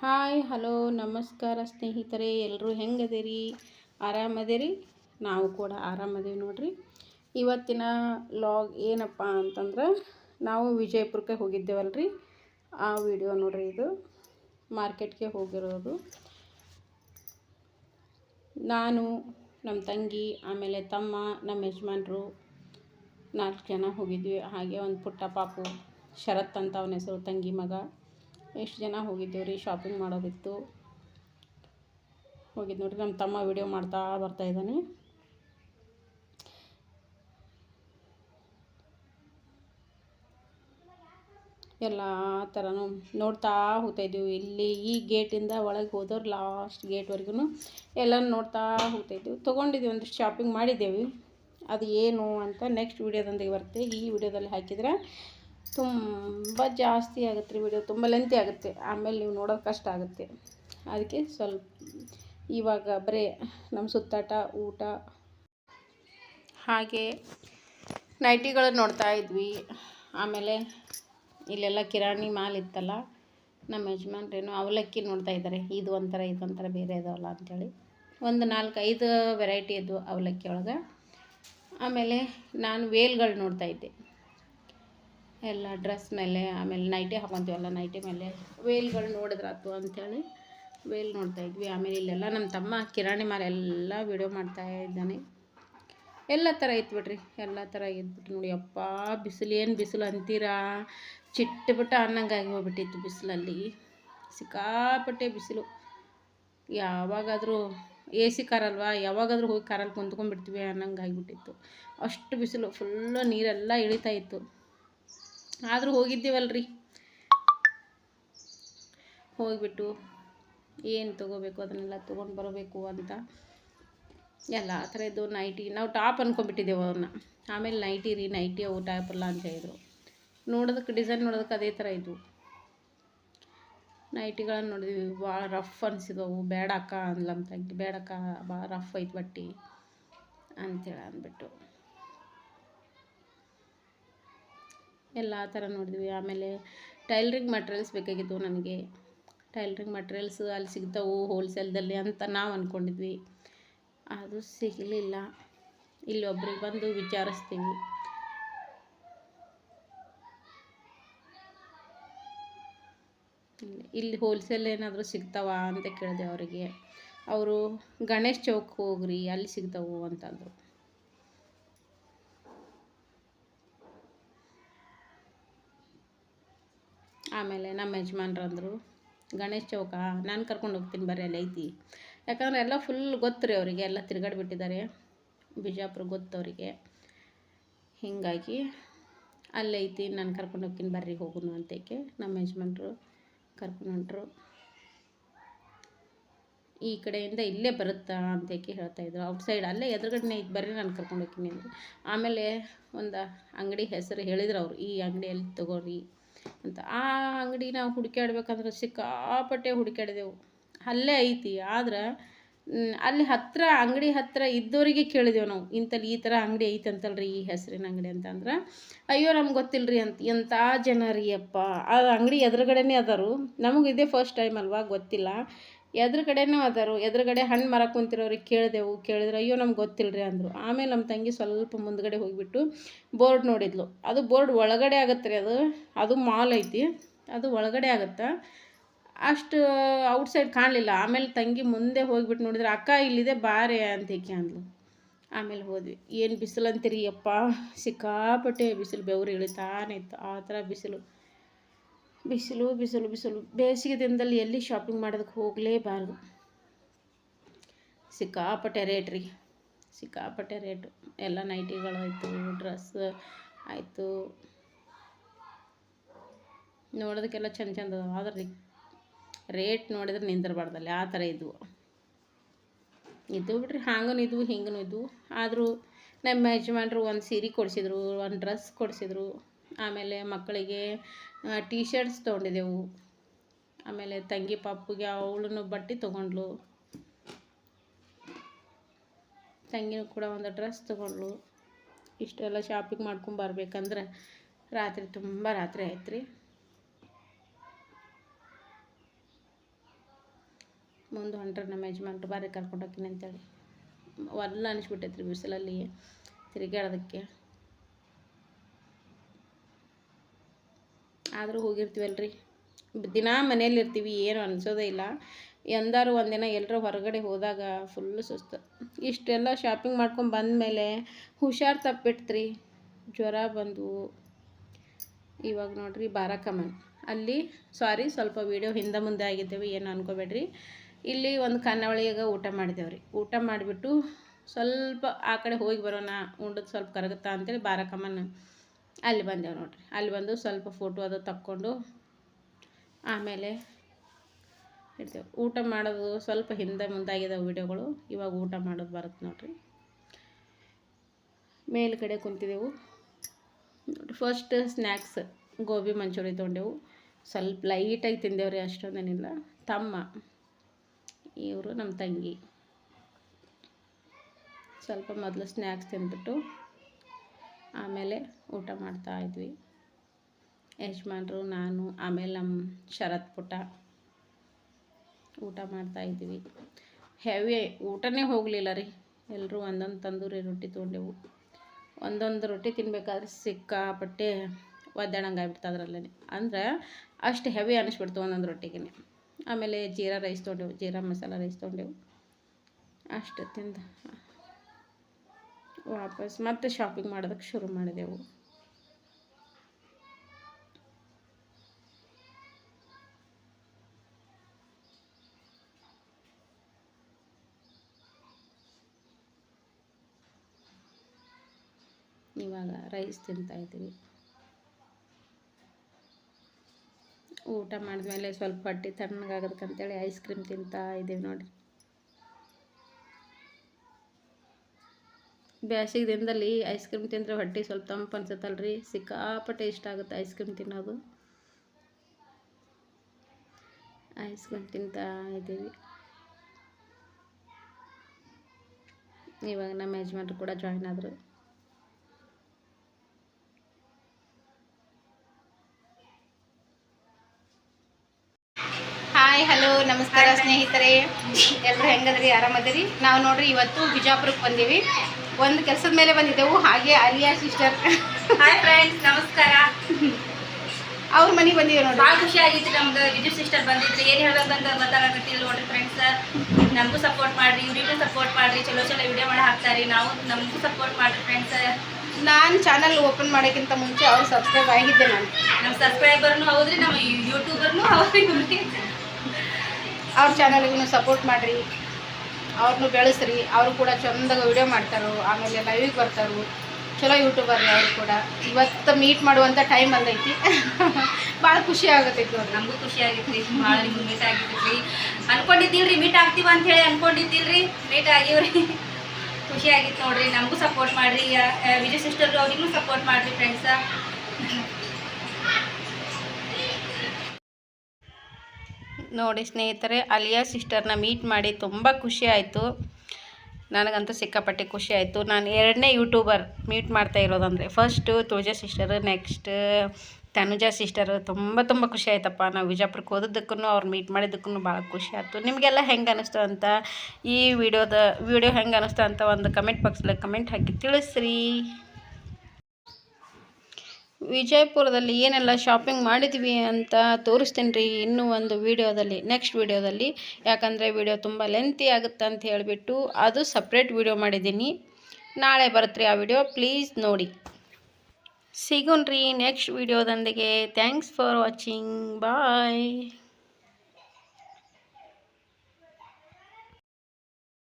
Hi, hello, ನಮಸ್ಕಾರ ಸ್ನೇಹಿತರೆ ಎಲ್ಲರೂ ಹೆಂಗದಿರಿ? ಆರಾಮದಿರಿ? ನಾವು ಕೂಡ ಆರಾಮದೀವಿ ನೋಡ್ರಿ. ಇವತ್ತಿನ ಲಾಗ್ ಏನಪ್ಪ ಅಂತಂದ್ರೆ, ನಾವು ವಿಜಯಪುರಕ್ಕೆ ಹೋಗಿದ್ದೇವಲ್ರಿ. ಆ ವಿಡಿಯೋ ನೋಡ್ರಿ ಇದು. ಮಾರ್ಕೆಟ್ಗೆ ಹೋಗಿರೋದು. ನಾನು, ನಮ್ಮ ತಂಗಿ, ಆಮೇಲೆ ತಮ್ಮ, ನಮ್ಮ ಯಜಮಾನ್ರು ನಾಲ್ಕು ಜನ ಹೋಗಿದ್ವಿ. ಹಾಗೆ ಒಂದು ಪುಟ್ಟ ಪಾಪು, ಶರತ್ ಅಂತ ಅವನ ಹೆಸರು, ತಂಗಿ ಮಗ. ಎಷ್ಟು ಜನ ಹೋಗಿದ್ದೇವೆ ರೀ ಶಾಪಿಂಗ್ ಮಾಡೋದಿತ್ತು. ಹೋಗಿದ್ದು ನೋಡಿರಿ ನಮ್ಮ ತಮ್ಮ ವಿಡಿಯೋ ಮಾಡ್ತಾ ಬರ್ತಾ ಇದ್ದಾನೆ. ಎಲ್ಲ ಥರನೂ ನೋಡ್ತಾ ಹೋಗ್ತಾಯಿದ್ದೀವಿ ಇಲ್ಲಿ ಈ ಗೇಟಿಂದ ಒಳಗೆ ಹೋದವ್ರು ಲಾಸ್ಟ್ ಗೇಟ್ವರೆಗೂ ಎಲ್ಲ ನೋಡ್ತಾ ಹೋಗ್ತಾಯಿದ್ದೀವಿ ತೊಗೊಂಡಿದ್ದೀವಿ ಒಂದು ಶಾಪಿಂಗ್ ಮಾಡಿದ್ದೇವೆ. ಅದು ಏನು ಅಂತ ನೆಕ್ಸ್ಟ್ ವೀಡಿಯೋದೊಂದಿಗೆ ಬರುತ್ತೆ. ಈ ವಿಡಿಯೋದಲ್ಲಿ ಹಾಕಿದರೆ ತುಂಬ ಜಾಸ್ತಿ ಆಗುತ್ತೆ ರೀ ವಿಡಿಯೋ ತುಂಬ ಲೆಂತಿ ಆಗುತ್ತೆ. ಆಮೇಲೆ ನೀವು ನೋಡೋದು ಕಷ್ಟ ಆಗುತ್ತೆ. ಅದಕ್ಕೆ ಸ್ವಲ್ಪ ಇವಾಗ ಬರೀ ನಮ್ಮ ಸುತ್ತಾಟ, ಊಟ. ಹಾಗೆ ನೈಟಿಗಳು ನೋಡ್ತಾ ಇದ್ವಿ. ಆಮೇಲೆ ಇಲ್ಲೆಲ್ಲ ಕಿರಾಣಿ ಮಾಲ್ ಇತ್ತಲ್ಲ ನಮ್ಮ ಯಜಮಾನ್ರೇನು ಅವಲಕ್ಕಿ ನೋಡ್ತಾ ಇದ್ದಾರೆ ಇದು ಒಂಥರ ಇದು ಒಂಥರ, ಬೇರೆ ಇದಾವಲ್ಲ ಅಂಥೇಳಿ ಒಂದು ನಾಲ್ಕೈದು ವೆರೈಟಿ ಇದ್ವು ಅವಲಕ್ಕಿ ಒಳಗೆ. ಆಮೇಲೆ ನಾನು ವೇಲ್ಗಳು ನೋಡ್ತಾ ಇದ್ದೆ. ಎಲ್ಲ ಡ್ರೆಸ್ ಮೇಲೆ, ಆಮೇಲೆ ನೈಟಿ ಹಾಕೊತೀವಲ್ಲ ನೈಟಿ ಮೇಲೆ. ವೇಲ್ಗಳು ನೋಡಿದ್ರಾತು ಅಂಥೇಳಿ ವೇಲ್ ನೋಡ್ತಾ ಇದ್ವಿ. ಆಮೇಲೆ ಇಲ್ಲೆಲ್ಲ ನಮ್ಮ ತಮ್ಮ, ಕಿರಾಣಿ ಮಾರ ಎಲ್ಲ ವಿಡಿಯೋ ಮಾಡ್ತಾ ಇದ್ದಾನೆ. ಎಲ್ಲ ಥರ ಇತ್ತು ಎಲ್ಲ ಥರ ಇದ್ಬಿಟ್ಟು ನೋಡಿ ಅಪ್ಪ, ಬಿಸಿಲು, ಏನು ಬಿಸಿಲು ಅಂತೀರಾ? ಚಿಟ್ಟಬಿಟ್ಟ ಅನ್ನಂಗಾಗಿ ಹೋಗ್ಬಿಟ್ಟಿತ್ತು ಬಿಸಿಲಲ್ಲಿ. ಸಿಕ್ಕಾಪಟ್ಟೆ ಬಿಸಿಲು. ಯಾವಾಗಾದರೂ ಎ ಸಿ ಕಾರಲ್ವಾ ಯಾವಾಗಾದರೂ ಹೋಗಿ ಕಾರಲ್ಲಿ ಕುಂತ್ಕೊಂಡ್ಬಿಡ್ತೀವಿ ಅನ್ನಂಗೆ ಆಗಿಬಿಟ್ಟಿತ್ತು. ಅಷ್ಟು ಬಿಸಿಲು ಫುಲ್ಲು ನೀರೆಲ್ಲ ಇಳಿತಾ ಇತ್ತು. ಆದರೂ ಹೋಗಿದ್ದೀವಲ್ರಿ. ಹೋಗಿಬಿಟ್ಟು ಏನು ತೊಗೋಬೇಕು ಅದನ್ನೆಲ್ಲ ತೊಗೊಂಡು ಬರಬೇಕು ಅಂತ. ಎಲ್ಲ ಆ ಥರ ಇದ್ದು ನೈಟಿ. ನಾವು ಟಾಪ್ ಅಂದ್ಕೊಂಬಿಟ್ಟಿದ್ದೇವೆ ಅವ್ರನ್ನ. ಆಮೇಲೆ ನೈಟಿ ರೀ, ನೈಟಿ ಅವು ಟಾಪ್ ಅಲ್ಲ ಅಂತ ಹೇಳಿದ್ರು. ನೋಡೋದಕ್ಕೆ, ಡಿಸೈನ್ ನೋಡೋದಕ್ಕೆ ಅದೇ ಥರ ಇದ್ವು ನೈಟಿಗಳನ್ನು ನೋಡಿದ್ವಿ, ಭಾಳ ರಫ್ ಅನಿಸಿದವು. ಬೇಡಕ್ಕ ಅಂದ್ಲಮ್ಮ ತಂಗಿ ಬೇಡಕ್ಕ, ಭಾಳ ರಫ್ ಐತೆ ಬಟ್ಟೆ ಅಂತೇಳಿ ಅಂದ್ಬಿಟ್ಟು. ಎಲ್ಲ ಥರ ನೋಡಿದ್ವಿ. ಆಮೇಲೆ ಟೈಲರಿಂಗ್ ಮಟ್ರಿಯಲ್ಸ್ ಬೇಕಾಗಿತ್ತು ನನಗೆ ಟೈಲರಿಂಗ್ ಮಟ್ರಿಯಲ್ಸ್ ಅಲ್ಲಿ ಸಿಗ್ತಾವು ಹೋಲ್ಸೇಲ್ದಲ್ಲಿ ಅಂತ ನಾವು ಅಂದ್ಕೊಂಡಿದ್ವಿ ಅದು ಸಿಗಲಿಲ್ಲ. ಇಲ್ಲಿ ಒಬ್ರಿಗೆ ಬಂದು ವಿಚಾರಿಸ್ತೀವಿ. ಇಲ್ಲಿ ಹೋಲ್ಸೇಲ್ ಏನಾದರೂ ಸಿಗ್ತಾವ ಅಂತ ಕೇಳಿದೆ ಅವರಿಗೆ. ಅವರು ಗಣೇಶ್ ಚೌಕ್ ಹೋಗ್ರಿ, ಅಲ್ಲಿ ಸಿಗ್ತಾವು ಅಂತಂದರು. ಆಮೇಲೆ ನಮ್ಮ ಯಜಮಾನ್ರು ಅಂದರು ಗಣೇಶ್ ಚೌಕ, ನಾನು ಕರ್ಕೊಂಡು ಹೋಗ್ತೀನಿ ಬರ್ರಿ ಅಲ್ಲಿ ಐತಿ. ಯಾಕಂದ್ರೆ ಎಲ್ಲ ಫುಲ್ ಗೊತ್ತು ರೀ ಅವರಿಗೆ, ಎಲ್ಲ ತಿರುಗಾಡ್ಬಿಟ್ಟಿದ್ದಾರೆ. ಬಿಜಾಪುರ ಗೊತ್ತು ಅವರಿಗೆ. ಹೀಗಾಗಿ ಅಲ್ಲೈತಿ ನಾನು ಕರ್ಕೊಂಡು ಹೋಗ್ತೀನಿ ಬರ್ರಿ ಹೋಗುನು ಅಂತೇಕೆ ನಮ್ಮ ಯಜಮಾನ್ರು ಕರ್ಕೊಂಡು ಹೊಂಟ್ರು. ಈ ಕಡೆಯಿಂದ ಇಲ್ಲೇ ಬರುತ್ತಾ ಅಂತೇಕೆ ಹೇಳ್ತಾಯಿದ್ರು ಔಟ್ಸೈಡ್ ಅಲ್ಲೇ ಎದುರುಗಡೆನೇ ಇದು ಬರ್ರಿ ನಾನು ಕರ್ಕೊಂಡು ಹೋಗ್ತೀನಿ ಅಂದರು. ಆಮೇಲೆ ಒಂದು ಅಂಗಡಿ ಹೆಸರು ಹೇಳಿದ್ರು ಅವರು, ಈ ಅಂಗಡಿಯಲ್ಲಿ ತಗೋರಿ. ಅಂತ. ಆ ಅಂಗಡಿ ನಾವು ಹುಡುಕ್ಯಾಡ್ಬೇಕಂದ್ರೆ ಸಿಕ್ಕಾಪಟ್ಟೆ ಹುಡುಕ್ಯಾಡಿದೆವು. ಅಲ್ಲೇ ಐತಿ, ಆದ್ರೆ ಅಲ್ಲಿ ಹತ್ತಿರ ಅಂಗಡಿ ಹತ್ತಿರ ಇದ್ದವರಿಗೆ ಕೇಳಿದೆವು ನಾವು ಇಂಥಲ್ಲಿ ಈ ಥರ ಅಂಗಡಿ ಐತಂತಲ್ರಿ ಈ ಹೆಸರಿನ ಅಂಗಡಿ ಅಂತಂದ್ರೆ ಅಯ್ಯೋ ನಮ್ಗೆ ಗೊತ್ತಿಲ್ಲ ರೀ ಅಂತ ಎಂಥ ಜನ ರೀ ಅಪ್ಪ ಆ ಅಂಗಡಿ ಎದುರುಗಡೆನೇ ಅದಾರು. ನಮಗೆ ಇದೇ ಫಸ್ಟ್ ಟೈಮ್ ಅಲ್ವಾ, ಗೊತ್ತಿಲ್ಲ. ಎದುರುಗಡೆನೂ ಅದಾರು ಎದುರುಗಡೆ ಹಣ್ಣು ಮರ ಕುಂತಿರೋರಿಗೆ ಕೇಳಿದೆವು, ಕೇಳಿದ್ರೆ, ಅಯ್ಯೋ, ನಮ್ಗೆ ಗೊತ್ತಿಲ್ಲರಿ ಅಂದರು. ಆಮೇಲೆ ನಮ್ಮ ತಂಗಿ ಸ್ವಲ್ಪ ಮುಂದ್ಗಡೆ ಹೋಗಿಬಿಟ್ಟು ಬೋರ್ಡ್ ನೋಡಿದ್ಲು. ಅದು ಬೋರ್ಡ್ ಒಳಗಡೆ ಆಗತ್ತೆ ರೀ ಅದು. ಅದು ಮಾಲ್ ಐತಿ. ಅದು ಒಳಗಡೆ ಆಗತ್ತೆ? ಅಷ್ಟು ಔಟ್ಸೈಡ್ ಕಾಣಲಿಲ್ಲ. ಆಮೇಲೆ ತಂಗಿ ಮುಂದೆ ಹೋಗಿಬಿಟ್ಟು ನೋಡಿದ್ರೆ, ಅಕ್ಕ, ಇಲ್ಲಿದೆ ಬಾರೆ ಅಂತ ಏಕೆ ಅಂದ್ಲು. ಆಮೇಲೆ ಹೋದ್ವಿ. ಏನು ಬಿಸಿಲು ಅಂತೀರಿ ಅಪ್ಪ? ಸಿಕ್ಕಾಪಟ್ಟೆ ಬಿಸಿಲು, ಬೆವರು ಇಳಿತಾನೆ ಇತ್ತು. ಆ ಥರ ಬಿಸಿಲು. ಬಿಸಿಲು ಬಿಸಿಲು ಬಿಸಿಲು. ಬೇಸಿಗೆ ದಿನದಲ್ಲಿ ಎಲ್ಲಿ ಶಾಪಿಂಗ್ ಮಾಡೋದಕ್ಕೆ ಹೋಗಲೇಬಾರ್ದು. ಸಿಕ್ಕಾಪಟ್ಟೆ ರೇಟ್ ರೀ. ಸಿಕ್ಕಾಪಟ್ಟೆ ರೇಟ್ ಎಲ್ಲ ನೈಟಿಗಳಾಯಿತು ಡ್ರೆಸ್ ಆಯಿತು ನೋಡೋದಕ್ಕೆಲ್ಲ ಚಂದ ಚಂದ ಆದ್ರೆ ರೇಟ್ ನೋಡಿದ್ರೆ ನಿಂದಿರಬಾರ್ದಲ್ಲಿ. ಆ ಥರ ಇದ್ವು. ಇದ್ದು ಬಿಡ್ರಿ ಹಾಂಗೂ ಇದ್ವು ಹಿಂಗೂ ಇದ್ವು. ಆದರೂ ನಮ್ಮ ಯಜಮಾನ್ರು ಒಂದು ಸೀರೆ ಕೊಡಿಸಿದ್ರು, ಒಂದು ಡ್ರೆಸ್ ಕೊಡಿಸಿದ್ರು. ಆಮೇಲೆ ಮಕ್ಕಳಿಗೆ ಟೀ ಶರ್ಟ್ಸ್ ತೊಗೊಂಡಿದ್ದೆವು. ಆಮೇಲೆ ತಂಗಿ ಪಾಪುಗೆ ಅವಳು ಬಟ್ಟೆ ತೊಗೊಂಡ್ಲು ತಂಗಿನೂ ಕೂಡ ಒಂದು ಡ್ರೆಸ್ ತೊಗೊಂಡ್ಲು ಇಷ್ಟೆಲ್ಲ ಶಾಪಿಂಗ್ ಮಾಡ್ಕೊಂಬರ್ಬೇಕಂದ್ರೆ ರಾತ್ರಿ ತುಂಬ ರಾತ್ರಿ ಆಯ್ತು ರೀ ಮುಂದೆ ಹೊಂಟ್ರೆ ನಮ್ಮ ಯಜಮಾನ್ರು, ಬಾರಿ ಕರ್ಕೊಂಡು ಹೋಗ್ತೀನಿ ಅಂತೇಳಿ. ಒಲ್ಲ ಅನಿಸ್ಬಿಟ್ಟೈತ್ರಿ ಬಿಸಿಲಲ್ಲಿ ತಿರುಗಾಡೋದಕ್ಕೆ ಆದರೂ ಹೋಗಿರ್ತೀವಲ್ರಿ. ದಿನ ಮನೇಲಿ ಇರ್ತೀವಿ, ಏನು ಅನಿಸೋದೇ ಇಲ್ಲ. ಎಂದಾರು ಒಂದಿನ ಎಲ್ಲರೂ ಹೊರಗಡೆ ಹೋದಾಗ ಫುಲ್ಲು ಸುಸ್ತು. ಇಷ್ಟೆಲ್ಲ ಶಾಪಿಂಗ್ ಮಾಡ್ಕೊಂಡು ಬಂದಮೇಲೆ ಹುಷಾರು ತಪ್ಪಿಟ್ತ್ರಿ ಜ್ವರ ಬಂದು, ಇವಾಗ ನೋಡ್ರಿ ಬಾರಾಕಮನ್ ಅಲ್ಲಿ ಸಾರಿ ಸ್ವಲ್ಪ ವೀಡಿಯೋ ಹಿಂದೆ ಮುಂದೆ ಆಗಿದ್ದೇವೆ, ಏನು ಅನ್ಕೋಬೇಡ್ರಿ. ಇಲ್ಲಿ ಒಂದು ಕನ್ನಾವಳಿಯಾಗ ಊಟ ಮಾಡಿದ್ದೇವೆ ರೀ ಊಟ ಮಾಡಿಬಿಟ್ಟು ಸ್ವಲ್ಪ ಆ ಕಡೆ ಹೋಗಿ ಬರೋಣ ಉಂಡದ್ದು ಸ್ವಲ್ಪ ಕರಗುತ್ತಾ ಅಂತೇಳಿ ಬಾರಕಮ್ಮನ ಅಲ್ಲಿ ಬಂದೆವು ನೋಡ್ರಿ. ಅಲ್ಲಿ ಬಂದು ಸ್ವಲ್ಪ ಫೋಟೋ ಅದು ತಕ್ಕೊಂಡು ಆಮೇಲೆ ಇಡ್ತೇವೆ. ಊಟ ಮಾಡೋದು ಸ್ವಲ್ಪ ಹಿಂದೆ ಮುಂದೆ ಆಗಿದಾವೆ ವೀಡಿಯೋಗಳು. ಇವಾಗ ಊಟ ಮಾಡೋದು ಬರುತ್ತೆ ನೋಡ್ರಿ. ಮೇಲ್ಗಡೆ ಕುಂತಿದ್ದೆವು ನೋಡಿ ಫಸ್ಟ್ ಸ್ನ್ಯಾಕ್ಸ್ ಗೋಬಿ ಮಂಚೂರಿ ತೊಗೊಂಡೆವು ಸ್ವಲ್ಪ ಲೈಟಾಗಿ ತಿಂದೇವ್ರಿ ಅಷ್ಟೊಂದೇನಿಲ್ಲ ತಮ್ಮ, ಇವರು ನಮ್ಮ ತಂಗಿ. ಸ್ವಲ್ಪ ಮೊದಲು ಸ್ನ್ಯಾಕ್ಸ್ ತಿಂದ್ಬಿಟ್ಟು ಆಮೇಲೆ ಊಟ ಮಾಡ್ತಾ ಇದ್ವಿ. ಯಜಮಾನ್ರು, ನಾನು, ಆಮೇಲೆ ನಮ್ಮ ಶರತ್ ಪುಟ ಊಟ ಮಾಡ್ತಾ ಇದ್ವಿ. ಹೆವಿ ಊಟನೇ ಹೋಗಲಿಲ್ಲ ರೀ. ಎಲ್ಲರೂ ಒಂದೊಂದು ತಂದೂರಿ ರೊಟ್ಟಿ ತೊಗೊಂಡೆವು. ಒಂದೊಂದು ರೊಟ್ಟಿ ತಿನ್ಬೇಕಾದ್ರೆ ಸಿಕ್ಕಾಪಟ್ಟೆ ಒದ್ದಾಡಂಗೆ ಆಗ್ಬಿಡ್ತು ಅದರಲ್ಲೇ ಅಂದ್ರೆ ಅಷ್ಟು ಹೆವಿ ಅನ್ನಿಸ್ಬಿಡ್ತು ಒಂದೊಂದು ರೊಟ್ಟಿಗೆ ಆಮೇಲೆ ಜೀರಾ ರೈಸ್ ತೊಗೊಂಡೆವು, ಜೀರಾ ಮಸಾಲ ರೈಸ್ ತೊಗೊಂಡೆವು. ಅಷ್ಟು ತಿಂದು. ವಾಪಸ್ ಮತ್ತೆ ಶಾಪಿಂಗ್ ಮಾಡೋದಕ್ಕೆ ಶುರು ಮಾಡಿದೆವು. ಇವಾಗ ರೈಸ್ ತಿಂತಾ ಇದ್ದೀವಿ. ಊಟ ಮಾಡಿದ್ಮೇಲೆ ಸ್ವಲ್ಪ ಹೊಟ್ಟೆ ತಣ್ಣಗಾಗೋದಕ್ಕಂತೇಳಿ ಐಸ್ ಕ್ರೀಮ್ ತಿಂತಾ ಇದ್ದೀವಿ ನೋಡಿ. ಬ್ಯಾಸಿಗೆ ದಿನದಲ್ಲಿ ಐಸ್ ಕ್ರೀಮ್ ತಿಂದರೆ ಹೊಟ್ಟೆ ಸ್ವಲ್ಪ ತಂಪು ಅನ್ಸುತ್ತಲ್ರಿ? ಸಿಕ್ಕಾಪಟ್ಟೆ ಇಷ್ಟ ಆಗುತ್ತೆ ಐಸ್ ಕ್ರೀಮ್ ತಿನ್ನೋದು. ಐಸ್ ಕ್ರೀಮ್ ತಿಂತಾ ಇದ್ದೀವಿ. ಇವಾಗ ನಮ್ಮ ಯಜಮಾನ್ರು ಕೂಡ ಜಾಯ್ನ್ ಆದರು. ಹಾಯ್ ಹಲೋ ನಮಸ್ಕಾರ ಸ್ನೇಹಿತರೆ. ಎಲ್ಲರೂ ಹೆಂಗದ್ರಿ? ಆರಾಮದ್ರಿ? ನಾವು ನೋಡ್ರಿ ಇವತ್ತು ಬಿಜಾಪುರಕ್ಕೆ ಬಂದೀವಿ. ಒಂದು ಕೆಲಸದ ಮೇಲೆ ಬಂದಿದ್ದೆವು ಹಾಗೆ ಅಲಿಯಾ ಸಿಸ್ಟರ್ ಹಾಯ್ ಫ್ರೆಂಡ್ಸ್ ನಮಸ್ಕಾರ. ಅವ್ರ ಮನೆಗೆ ಬಂದೀವಿ ನೋಡ್ರಿ. ಭಾಳ ಖುಷಿ ಆಗಿತ್ತು ನಮ್ದು. ವಿಜು ಸಿಸ್ಟರ್ ಬಂದಿತ್ತು ಏನು ಹೇಳ್ಬೇಕಂತ ಗೊತ್ತಾಗತ್ತಿಲ್ಲ ನೋಡ್ರಿ ಫ್ರೆಂಡ್ಸ್ ನಮಗೂ ಸಪೋರ್ಟ್ ಮಾಡ್ರಿ ಇವ್ರಿಗೂ ಸಪೋರ್ಟ್ ಮಾಡ್ರಿ. ಚಲೋ ಚಲೋ ವಿಡಿಯೋ ಮಾಡಿ ಹಾಕ್ತಾರೆ. ನಾವು ನಮಗೂ ಸಪೋರ್ಟ್ ಮಾಡಿರಿ ಫ್ರೆಂಡ್ಸ್ ನಾನು ಚಾನಲ್ ಓಪನ್ ಮಾಡೋಕ್ಕಿಂತ ಮುಂಚೆ ಅವ್ರು ಸಬ್ಸ್ಕ್ರೈಬ್ ಆಗಿದ್ದೆ ನಾನು. ನಮ್ಮ ಸಬ್ಸ್ಕ್ರೈಬರ್ನು ಹೌದ್ರಿ ನಮ್ಮ ಯೂಟ್ಯೂಬರ್ನು ಹೌದ್ರಿ. ಅವ್ರ ಚಾನಲ್ಗೂ ಸಪೋರ್ಟ್ ಮಾಡಿರಿ. ಅವ್ರನ್ನೂ ಬೆಳೆಸ್ರಿ. ಅವರು ಕೂಡ ಚಂದಾಗ ವಿಡಿಯೋ ಮಾಡ್ತಾರೋ. ಆಮೇಲೆ ಲೈವಿಗೆ ಬರ್ತಾರೋ. ಚಲೋ ಯೂಟ್ಯೂಬರ್ ಅವರು ಕೂಡ. ಇವತ್ತು ಮೀಟ್ ಮಾಡುವಂಥ ಟೈಮ್ ಬಂದೈತಿ ಭಾಳ ಖುಷಿ ಆಗತೈತಿ ಅವ್ರು ನಮಗೂ ಖುಷಿ ಆಗೈತಿ ಭಾಳ ನಿಮ್ಗೆ ಮೀಟ್ ಆಗಿದ್ರಿ. ಅನ್ಕೊಂಡಿದ್ದಿಲ್ರಿ ಮೀಟ್ ಆಗ್ತೀವ ಅಂತ ಹೇಳಿ ಅನ್ಕೊಂಡಿದ್ದಿಲ್ರಿ. ಮೀಟ್ ಆಗಿವ್ರಿ. ಖುಷಿ ಆಗಿತ್ತು ನೋಡ್ರಿ. ನಮಗೂ ಸಪೋರ್ಟ್ ಮಾಡ್ರಿ. ವಿಜಯ್ ಸಿಸ್ಟರ್ ಅವ್ರಿಗೂ ಸಪೋರ್ಟ್ ಮಾಡಿರಿ ಫ್ರೆಂಡ್ಸ ನೋಡಿ ಸ್ನೇಹಿತರೆ, ಅಲಿಯಾ ಸಿಸ್ಟರ್ನ ಮೀಟ್ ಮಾಡಿ ತುಂಬ ಖುಷಿ ಆಯಿತು. ನನಗಂತೂ ಸಿಕ್ಕಾಪಟ್ಟೆ ಖುಷಿ ಆಯಿತು. ನಾನು ಎರಡನೇ ಯೂಟ್ಯೂಬರ್ ಮೀಟ್ ಮಾಡ್ತಾ ಇರೋದಂದರೆ first Tulaja sister next Tanuja sister ತುಂಬ ತುಂಬ ಖುಷಿ ಆಯ್ತಪ್ಪ. ನಾವು ವಿಜಾಪುರಕ್ಕೆ ಹೋದದ್ದಕ್ಕೂ ಅವ್ರು ಮೀಟ್ ಮಾಡಿದ್ದಕ್ಕೂ ಭಾಳ ಖುಷಿ ಆಯಿತು. ನಿಮಗೆಲ್ಲ ಹೆಂಗೆ ಅನ್ನಿಸ್ತು ಅಂತ ಈ ವಿಡಿಯೋದ ವಿಡಿಯೋ ಹೆಂಗೆ ಅನ್ನಿಸ್ತು ಅಂತ ಒಂದು ಕಮೆಂಟ್ ಬಾಕ್ಸಲ್ಲಿ ಕಮೆಂಟ್ ಹಾಕಿ ತಿಳಿಸ್ರಿ. ವಿಜಯಪುರದಲ್ಲಿ ಏನೆಲ್ಲ ಶಾಪಿಂಗ್ ಮಾಡಿದ್ವಿ ಅಂತ ತೋರಿಸ್ತೀನಿ ರೀ ಇನ್ನೂ ಒಂದು ವಿಡಿಯೋದಲ್ಲಿ ನೆಕ್ಸ್ಟ್ ವಿಡಿಯೋದಲ್ಲಿ. ಯಾಕಂದರೆ ವಿಡಿಯೋ ತುಂಬ ಲೆಂತಿ ಆಗುತ್ತೆ ಅಂತ ಹೇಳಿಬಿಟ್ಟು ಅದು ಸಪ್ರೇಟ್ ವಿಡಿಯೋ ಮಾಡಿದ್ದೀನಿ. ನಾಳೆ ಬರುತ್ತೆ ಆ ವಿಡಿಯೋ ಪ್ಲೀಸ್ ನೋಡಿ. ಸಿಗೋಣ್ರಿ next ವೀಡಿಯೋದೊಂದಿಗೆ. Thanks for watching bye